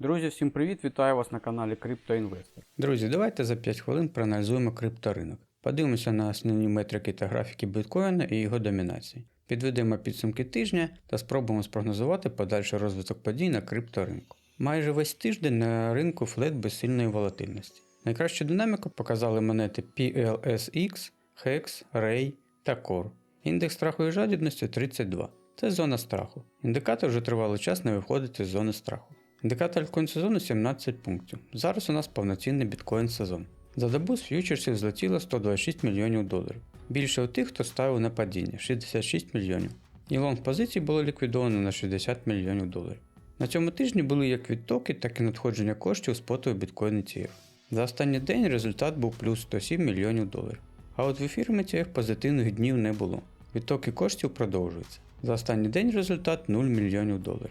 Друзі, всім привіт! Вітаю вас на каналі CryptoInvestor. Друзі, давайте за 5 хвилин проаналізуємо крипторинок. Подивимося на основні метрики та графіки біткоїна і його домінації. Підведемо підсумки тижня та спробуємо спрогнозувати подальший розвиток подій на крипторинку. Майже весь тиждень на ринку флет без сильної волатильності. Найкращу динаміку показали монети PLSX, HEX, RAY та CORE. Індекс страху і жадібності 32. Це зона страху. Індикатор вже тривалий час не виходить із зони страху. Індикатор альткоін сезону 17 пунктів. Зараз у нас повноцінний біткоін сезон. За добу з ф'ючерсів злетіло 126 мільйонів доларів. Більше у тих, хто ставив на падіння 66 мільйонів. І лонг позицій було ліквідовано на 60 мільйонів доларів. На цьому тижні були як відтоки, так і надходження коштів споту біткоін ETF. За останній день результат був плюс 107 мільйонів доларів. А от в ефірі ETF позитивних днів не було. Відтоки коштів продовжуються. За останній день результат 0 мільйонів доларів.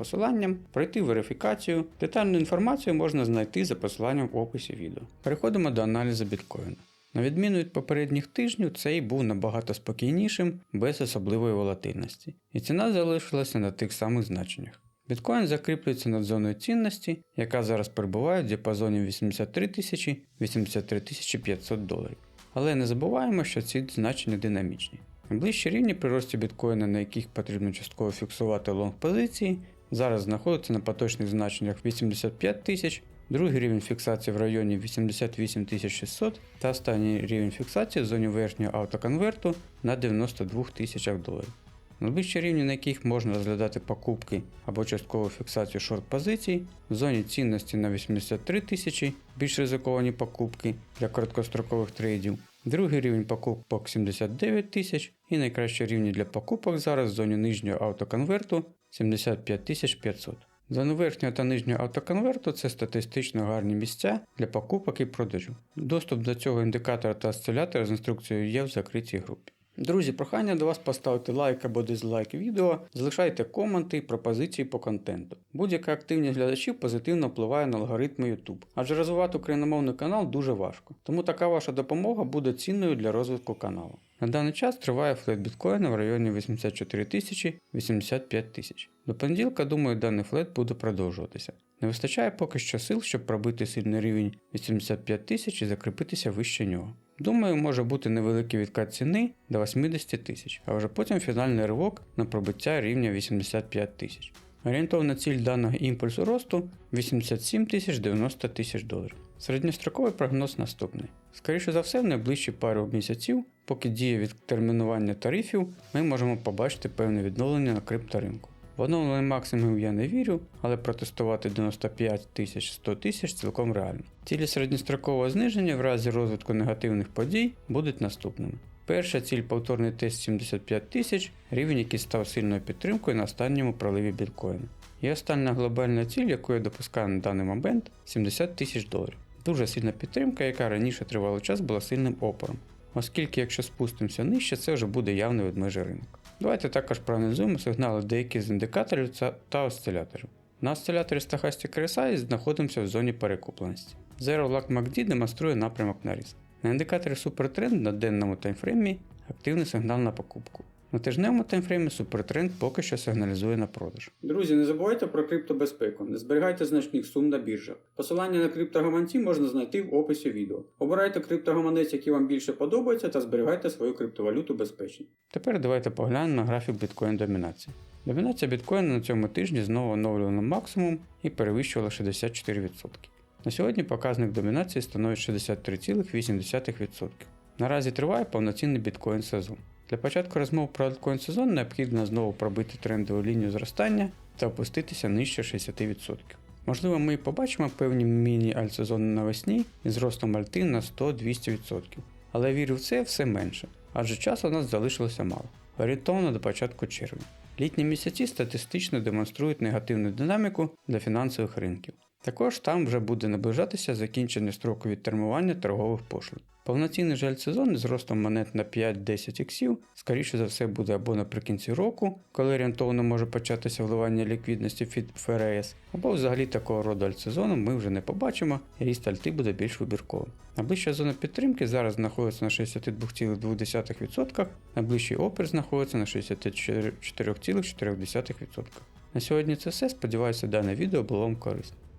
посиланням, пройти верифікацію. Детальну інформацію можна знайти за посиланням в описі відео. Переходимо до аналізу біткоїна. На відміну від попередніх тижнів, цей був набагато спокійнішим, без особливої волатильності, і ціна залишилася на тих самих значеннях. Біткоін закріплюється над зоною цінності, яка зараз перебуває в діапазоні 83 тисячі 83 500 доларів. Але не забуваємо, що ці значення динамічні. Найближчі рівні при рості біткоїна, на яких потрібно частково фіксувати лонг позиції, зараз знаходяться на поточних значеннях 85 тисяч, другий рівень фіксації в районі 88 600 та останній рівень фіксації в зоні верхнього автоконверту на 92 тисячах доларів. Найближчі рівні, на яких можна розглядати покупки або часткову фіксацію шорт позицій, в зоні цінності на 83 тисячі більш ризиковані покупки для короткострокових трейдів, другий рівень покупок 79 тисяч і найкращі рівні для покупок зараз в зоні нижнього автоконверту 75 500. Зону верхнього та нижнього автоконверту це статистично гарні місця для покупок і продажу. Доступ до цього індикатора та осцилятора з інструкцією є в закритій групі. Друзі, прохання до вас поставити лайк або дизлайк відео, залишайте коменти і пропозиції по контенту. Будь-яка активність глядачів позитивно впливає на алгоритми YouTube, адже розвивати україномовний канал дуже важко, тому така ваша допомога буде цінною для розвитку каналу. На даний час триває флет біткоїна в районі 84 тисячі 85 тисяч. До понеділка, думаю, даний флет буде продовжуватися. Не вистачає поки що сил, щоб пробити сильний рівень 85 тисяч і закріпитися вище нього. Думаю, може бути невеликий відкат ціни до 80 тисяч, а вже потім фінальний ривок на пробиття рівня 85 тисяч. Орієнтовна ціль даного імпульсу росту 87 тисяч 90 тисяч доларів. Середньостроковий прогноз наступний. Скоріше за все, в найближчі пару місяців, поки діє відтермінування тарифів, ми можемо побачити певне відновлення на крипторинку. В оновлений максимум я не вірю, але протестувати 95 тисяч 100 тисяч цілком реально. Цілі середньострокового зниження в разі розвитку негативних подій будуть наступними. Перша ціль повторний тест 75 тисяч, рівень, який став сильною підтримкою на останньому проливі біткоїна. І остання глобальна ціль, яку я допускаю на даний момент 70 тисяч доларів. Дуже сильна підтримка, яка раніше тривалий час була сильним опором, оскільки якщо спустимося нижче, це вже буде явний ведмежий ринок. Давайте також проаналізуємо сигнали деяких з індикаторів та осциляторів. На осциляторі Stochastic RSI знаходимося в зоні перекупленості. Zero Luck MACD демонструє напрямок на ріст. На індикаторі Supertrend на денному таймфреймі активний сигнал на покупку. На тижневому таймфреймі супертренд поки що сигналізує на продаж. Друзі, не забувайте про криптобезпеку, не зберігайте значних сум на біржах. Посилання на криптогаманці можна знайти в описі відео. Обирайте криптогаманець, який вам більше подобається, та зберігайте свою криптовалюту безпечно. Тепер давайте поглянемо на графік біткоін домінації. Домінація біткоїна на цьому тижні знову оновлювала максимум і перевищувала 64%. На сьогодні показник домінації становить 63,8%. Наразі триває повноцінний біткоін сезон. Для початку розмов про альткоін сезон необхідно знову пробити трендову лінію зростання та опуститися нижче 60%. Можливо, ми побачимо певні міні-альтсезони навесні із ростом альти на 100-200%. Але вірю в це все менше, адже часу у нас залишилося мало, орієнтовно до початку червня. Літні місяці статистично демонструють негативну динаміку для фінансових ринків. Також там вже буде наближатися закінчення строку відтермування торгових пошлин. Повноцінний жаль сезон з ростом монет на 5-10 іксів, скоріше за все, буде або наприкінці року, коли орієнтовно може початися вливання ліквідності від ФРС, або взагалі такого роду альтсезону ми вже не побачимо, і ріст альти буде більш вибірковим. Найближча зона підтримки зараз знаходиться на 62,2%, найближчий опір знаходиться на 64,4%. На сьогодні це все. Сподіваюся, дане відео було вам корисне.